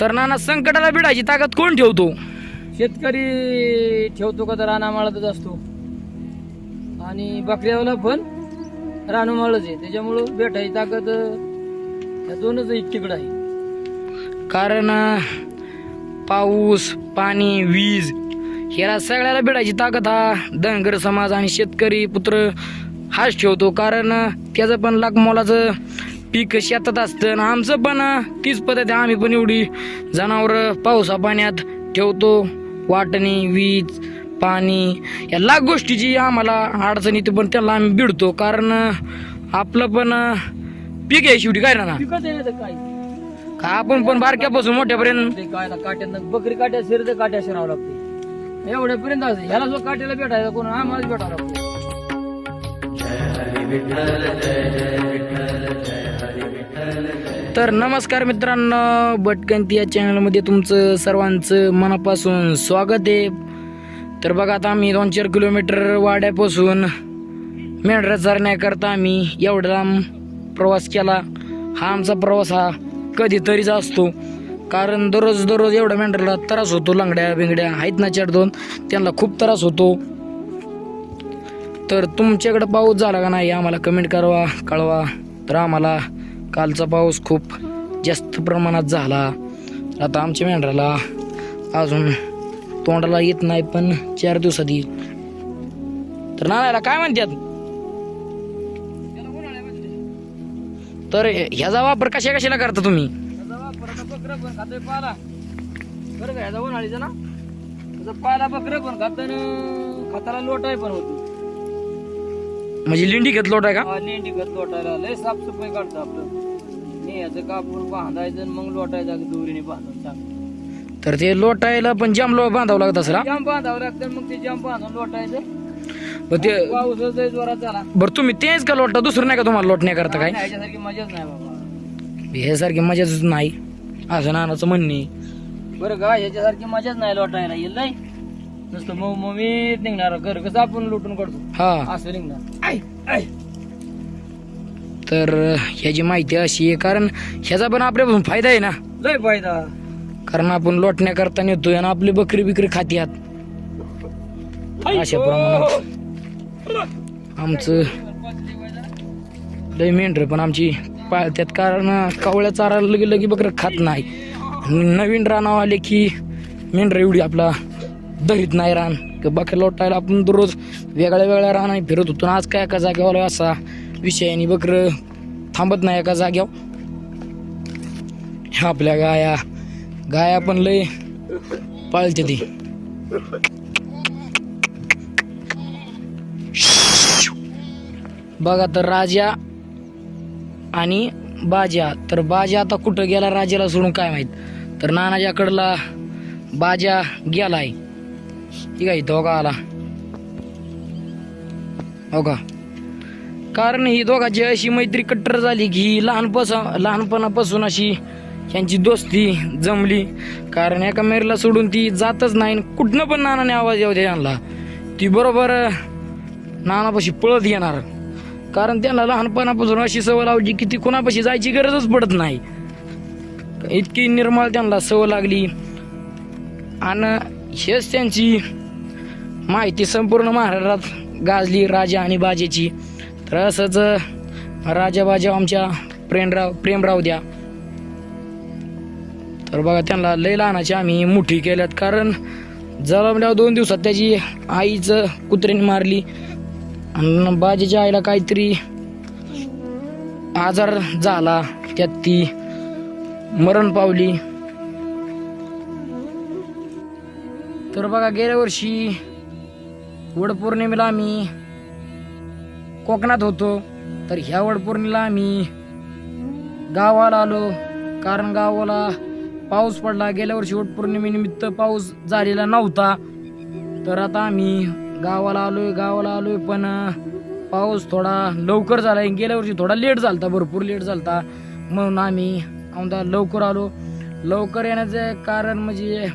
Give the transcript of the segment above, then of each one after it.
तर नाना संकटाला भिडायची ताकद कोण ठेवतो? शेतकरी ठेवतो का तर रानामाळातच असतो. आणि बकऱ्यावाला पण रानमाळच आहे. त्याच्यामुळं भेटायची ताकद या दोनच इतकीकडे आहे. कारण पाऊस पाणी वीज ह्याला सगळ्याला भिडायची ताकद हा धनगर समाज आणि शेतकरी पुत्र हाच ठेवतो. कारण त्याचं पण लाख मोलाचं पीक शेतात असतं आणि आमचं पण तीच पद्धत आहे. आम्ही पण एवढी जनावर पावसा पाण्यात ठेवतो. वाटणी वीज पाणी या लाख गोष्टीची आम्हाला अडचण येते पण त्याला आम्ही भिडतो. कारण आपलं पण पीक आहे शेवटी काय ना ना का आपण पण बारक्यापासून मोठ्यापर्यंत? काय ना बकरी काट्या शिर तर काट्या शिरावं लागते. एवढ्यापर्यंत ह्याला जो काट्याला भेटायचा कोण आम्हाला भेटावं लागतं. तर नमस्कार मित्रांनो भटकंती या चॅनलमध्ये तुमचं सर्वांचं मनापासून स्वागत आहे. तर बघा आता आम्ही दोन चार किलोमीटर वाड्यापासून मेंढरा चरण्याकरता आम्ही एवढा लांब प्रवास केला. हा आमचा प्रवास हा कधीतरीच असतो. कारण दररोज दररोज एवढ्या मेंढराला त्रास होतो लंगड्या बिंगड्या आहेत ना चार दोन त्यांना खूप त्रास होतो. तर तुमच्याकडं पाऊस झाला का नाही आम्हाला कमेंट करावा कळवा. तर आम्हाला कालचा पाऊस खूप जास्त प्रमाणात झाला. आता आमच्या मेंढराला अजून तोंडाला येत नाही पण चार दिवसात येईल तर नानायला काय म्हणतात? तर ह्याचा वापर कशा कशाला करता तुम्ही? वापर पाला. बरं का ह्याचा उन्हाळीचा ना? त्याचा पाला बकरं पण खात खताला लोटाय पण होतो. म्हणजे लिंडी घेतलो होता का? हा, लेंडी खत लोटायला लय साफसफाई काढतो आपलं. नाही याचं कापून बांधायचं आणि मग लोटायचं दोरीने बांधून तर ते लोटायला पण जाम लो बांधावं लागत असेल हा? जाम बांधावं लागतं मग ते जाम बांधून लोटायचं. मग ते पाऊस लय जोरात झाला. बरं तुम्ही तेच का लोटता? दुसरं नाही का तुम्हाला लोटण्याकरता काय नाही, ह्याच्यासारखी मजाच नाही बाबा. हे सारखी मजाच नाही. असं नानाचं म्हणणे बरं का ह्याच्यासारखी मजाच नाही लोटायला. येईल नाही नुसतं मऊ ममीत निघणार घर कसं आपण लुटून काढतो. हा. असं निघणार. आय, आय. तर ह्याची माहिती अशी आहे कारण ह्याचा पण आपल्यापासून फायदा आहे ना? लय फायदा. कारण आपण लोटण्याकरता नेतोय आणि आपली बकरी बिकरी खात्यात अशा प्रमाणात. आमचं लय मेंढर पण आमची पाळत्यात कारण कावळ्या चारा लगे लगे बकरं खात नाही. नवीन रानाव आले की मेंढर एवढी आपला दरीत नाही रान. की बकऱ्या लोटायला आपण दररोज वेगळ्या वेगळ्या रानाने फिरत होतो आणि आज काय एका जागेवर असा विषय आणि बकरं थांबत नाही एका जाग्यावर ह्या आपल्या गाया. गाया पण लय पाळते ती. बघा तर राजा आणि बाजा. तर बाजा आता कुठं गेला राजाला सोडून काय माहीत? तर नानाच्याकडला बाजा गेलाय. ठीक आहे इथं आला हो का कारण ही दोघाची अशी मैत्री कट्टर झाली की ही लहानपणापासून अशी यांची दोस्ती जमली कारण एका मेरीला सोडून ती जातच नाही आणि कुठनं पण नानाने आवाज येऊ दे यांना ती बरोबर नानापाशी पळत येणार कारण त्यांना लहानपणापासून अशी सवय लावली की ती कोणापाशी जायची गरजच पडत नाही इतकी निर्मळ त्यांना सवय लागली आणि हेच त्यांची माहिती संपूर्ण महाराष्ट्रात गाजली राजा आणि बाजेची. तर असंच राजा बाजा आमच्या प्रेमराव प्रेमराव द्या. तर बघा त्यांना लय लहानाची आम्ही मुठी केल्यात. कारण जन्मल्यावर दोन दिवसात त्याची आईचं कुत्र्याने मारली. आणि बाजेच्या आईला काहीतरी आजार झाला. त्यात ती मरण पावली. तर बघा गेल्या वर्षी वडपौर्णिमेला आम्ही कोकणात होतो. तर ह्या वडपौर्णिमेला आम्ही गावाला आलो. कारण गावाला पाऊस पडला. गेल्या वर्षी वटपौर्णिमेनिमित्त पाऊस झालेला नव्हता. तर आता आम्ही गावाला आलोय गावाला आलोय. पण पाऊस थोडा लवकर झाला गेल्या वर्षी थोडा लेट झालता भरपूर लेट झालता. म्हणून आम्ही आमदा लवकर आलो. लवकर येण्याचं कारण म्हणजे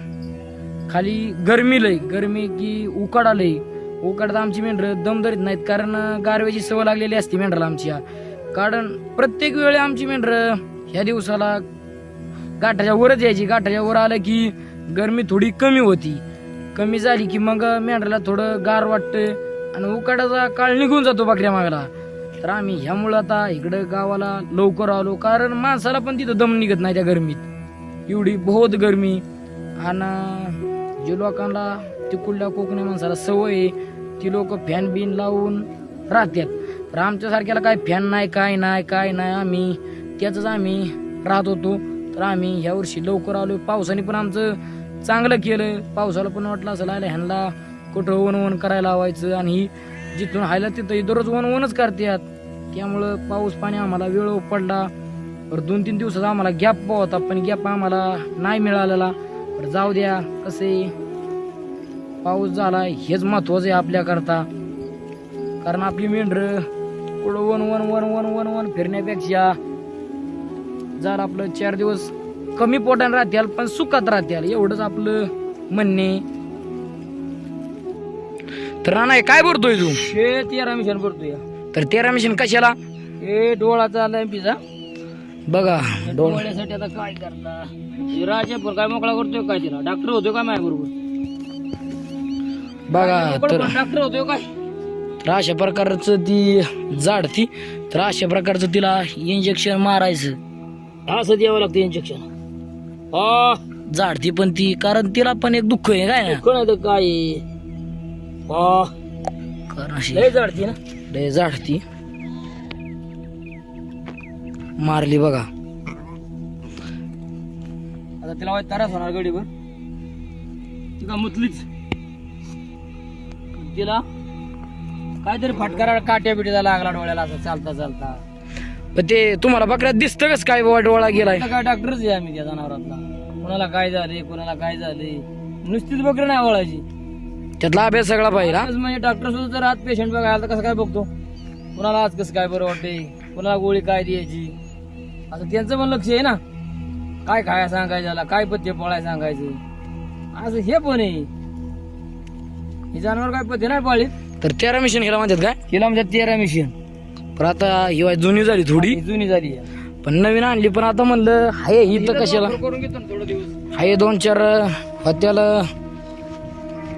खाली गरमी लय. गरमी की उकाडा लई उकडता आमची मेंढरं दम धरीत नाहीत कारण गारव्याची सवय लागलेली असते मेंढराला आमच्या. कारण प्रत्येक वेळी आमची मेंढरं ह्या दिवसाला गाठाच्या वरच यायची. गाठाच्या वर आलं की गरमी थोडी कमी होती. कमी झाली की मग मेंढराला थोडं गार वाटतं आणि उकाडाचा काळ निघून जातो बकऱ्या मागला. तर आम्ही ह्यामुळं आता इकडं गावाला लवकर आलो कारण माणसाला पण तिथं दम निघत नाही त्या गरमीत. एवढी बहुत गरमी. आणि जे लोकांना तिकडल्या कोकणी माणसाला सवय आहे ती लोक फॅन बिन लावून राहतात. तर आमच्यासारख्याला काय फॅन नाही काय नाही काय नाही आम्ही त्याच आम्ही राहत होतो. तर आम्ही ह्या वर्षी लवकर आलो पावसाने पण आमचं चांगलं केलं. पावसाला पण वाटलं असं लायला ह्यांना कुठं वन वन करायला लावायचं आणि जिथून हायला तिथं दररोज वन वनच करतात. त्यामुळं पाऊस पाणी आम्हाला वेळ पडला. तर दोन तीन दिवसाचा आम्हाला गॅप होता पण गॅप आम्हाला नाही मिळालेला. जाऊ द्या कसे पाऊस झाला हेच महत्वाचं आहे आपल्याकरता. कारण आपली मेंढर पुढं वन वन वन वन वन वन फिरण्यापेक्षा जर आपलं चार दिवस कमी पोटाने राहत्याल पण सुखात राहत्याल एवढंच आपलं म्हणणे. तर हे काय भरतोय तू? हे तेरा मिशन भरतो या तर तेरा मिशन कशाला? हे डोळाचा आलाय पिझा बघा डोळ डोळ्यासाठी आता काय करता हे राजा पण काय मोकळा करतोय काय तिला? डॉक्टर होतोय काय माझ्या बरोबर बघा तर डॉक्टर होतोय काय? तर अशा प्रकारचं ती जाडती तर अशा प्रकारचं तिला इंजेक्शन मारायचं. असं द्यावं लागतं इंजेक्शन हा जाडती पण ती कारण तिला पण एक दुःख आहे काय? ना कोण तर काय? हा कारण जडती ना? लय जाडती मारली बघा. आता तिला वाईट तारास होणार गडीवर ती का मुतलीच तिला काहीतरी फटकारा काट्या बिट्या लागला डोळ्याला असं चालता चालता. पण ते तुम्हाला बकऱ्यात दिसतं कस काय बाबा डोळा गेलाय? आता काय डॉक्टरच आहे आम्ही त्या जनावरातला कोणाला काय झाले कोणाला काय झाले नुसतीच बकरी नाही वळायची त्यातला अभ्यास सगळा पाहिजे हा? आज म्हणजे डॉक्टर सुद्धा जर आज पेशंट बघायला तर कसं काय बघतो? कुणाला आज कसं काय बरं वाटते कुणाला गोळी काय द्यायची? असं त्यांचं पण लक्ष आहे ना. काय खाया सांगायचं त्याला काय पथ्य पळाय सांगायचं? असं हे पण आहे. हे जनावर काय पथ्य नाही पाळीत? तर तेरा मिशन गेला म्हणतात काय? तिला म्हणजे तेरा मिशन पण आता ही वाय जुनी झाली थोडी. ही जुनी झाली आहे. पण नवीन आणली पण आता म्हणलं हाय ही तर कशाला? वापर करून घेतो ना थोडं दिवस. हाय दोन चार हत्याला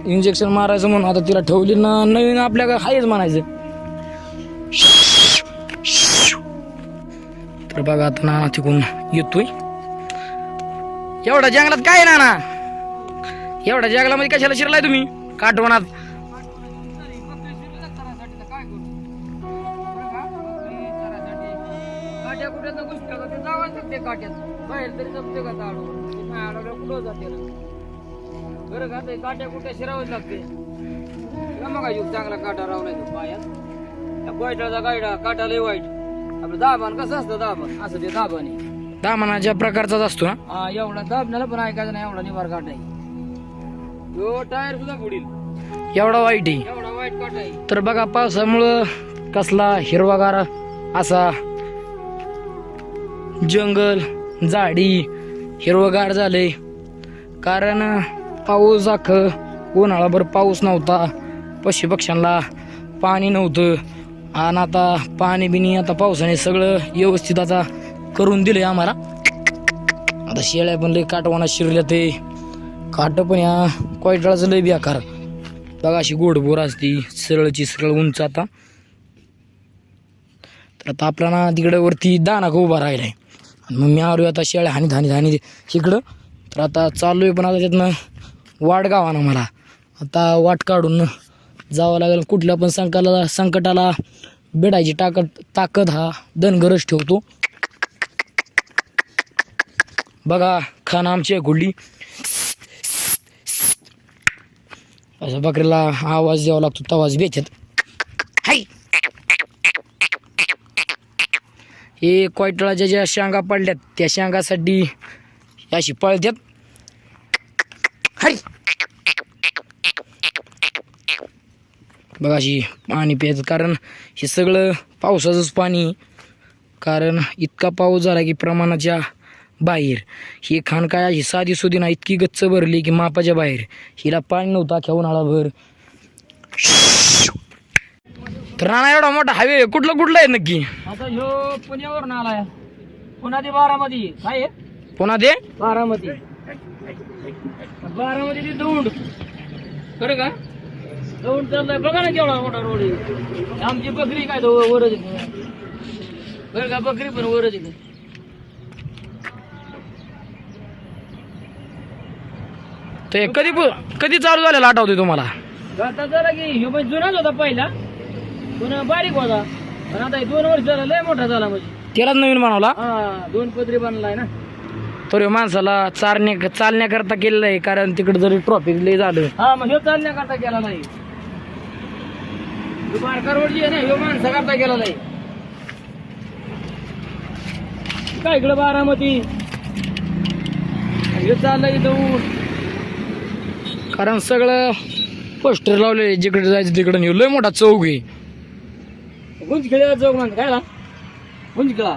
इंजेक्शन मारायचं म्हणून आता तिला ठेवली ना नवीन आपल्या काय हायच म्हणायचं. तर बघा आता नाना तिकून येतोय. एवढ्या जंगलात काय नाना? एवढ्या जंगलामध्ये कशाला शिरलाय तुम्ही? काठवणात. काट्या लागते नाही शिरावंच मग युग चांगला काटा पायात. गोयटाचा गायडा काटा लय वाईट. आपलं दाबान कसं असतं दाबान असं ते दाबाने दामनाच्या प्रकारचाच असतो ना. हा एवढा दाबण्याला पण ऐकायचं नाही एवढा निवार काटा आहे यो टायर सुद्धा बुडील. एवढा वाईट आहे. एवढा वाईट काटा आहे. तर बघा पावसामुळं कसला हिरवागार असा जंगल झाडी हिरवगार झाले कारण पाऊस आख उन्हाळाभर पाऊस नव्हता. पशु पक्ष्यांना पाणी नव्हतं. आणि आता पाणी बिनी आता पावसाने सगळं व्यवस्थित आता करून दिलंय आम्हाला. आता शेळ्या पण लय काटवाना शिरल्या ते काट पण या कोयटाळाचं लय बेकार. बघा अशी गोडबोर असती सरळची सरळ उंच आता. तर आता आपला ना तिकडं वरती दाना का उभा राहिलाय. आणि मग मी आलो आता शेळ्या हानी धानी धानी तिकडं तर आता चालू आहे पण आता त्यातनं वाट गावाना मला. आता वाट काढून जावं लागेल. कुठल्या पण संकटाला संकटाला भेटायची ताकद ताकद हा धनगरच ठेवतो. बघा खाना आमची आहे असं बकरीला आवाज द्यावा लागतो तवाज बेचत हाय. हे कॉयटळाच्या ज्या शेंगा पडल्यात त्या शेंगासाठी अशी पळत्यात हाय. बघा अशी पाणी प्यायचं कारण हे सगळं पावसाचंच पाणी. कारण इतका पाऊस झाला की प्रमाणाच्या बाहेर. ही खाण काय ही साधी सुधी ना इतकी गच्च भरली की मापाच्या बाहेर. हिला पाणी नव्हता अख्या उन्हाळाभर तर नाना एवढा मोठा हायवे कुठलं कुठलं आहे नक्की? आता ह्यो पुण्यावरून आलाय. पुन्हा ते बारामती. काय आहे? पुन्हा दे बारामती. बारामती ते दौंड. खरं का? दौंड चाललाय. बघा ना केवढा मोठा रोड आहे. आमची बकरी काय तो वरच येते बरं का? बकरी पण वरच येते ते कधी कधी चालू झालेला आठवतोय तुम्हाला? आता जरा की ह्यो पण जुनाच होता पहिला. पण बारीक होता. पण आता हे दोन वर्ष झाला लय मोठा झाला म्हणजे. त्यालाच नवीन बनवला? हा दोन पदरी बनलाय ना. तर ह्यो माणसाला चालण्या चालण्याकरता केलेलं आहे कारण तिकडे जरी ट्रॉफिक लय झालं. हा मग ह्यो चालण्याकरता केला नाही ह्यो आहे ना ह्यो माणसाकरता केला नाही काय इकडं बारामती? ह्यो चाललंय इथं कारण सगळं पोस्टर लावले जिकडे जायचं तिकडे नेऊ लय मोठा चौक आहे. गुंजखेळा चौक म्हणतो काय गुंजखेळा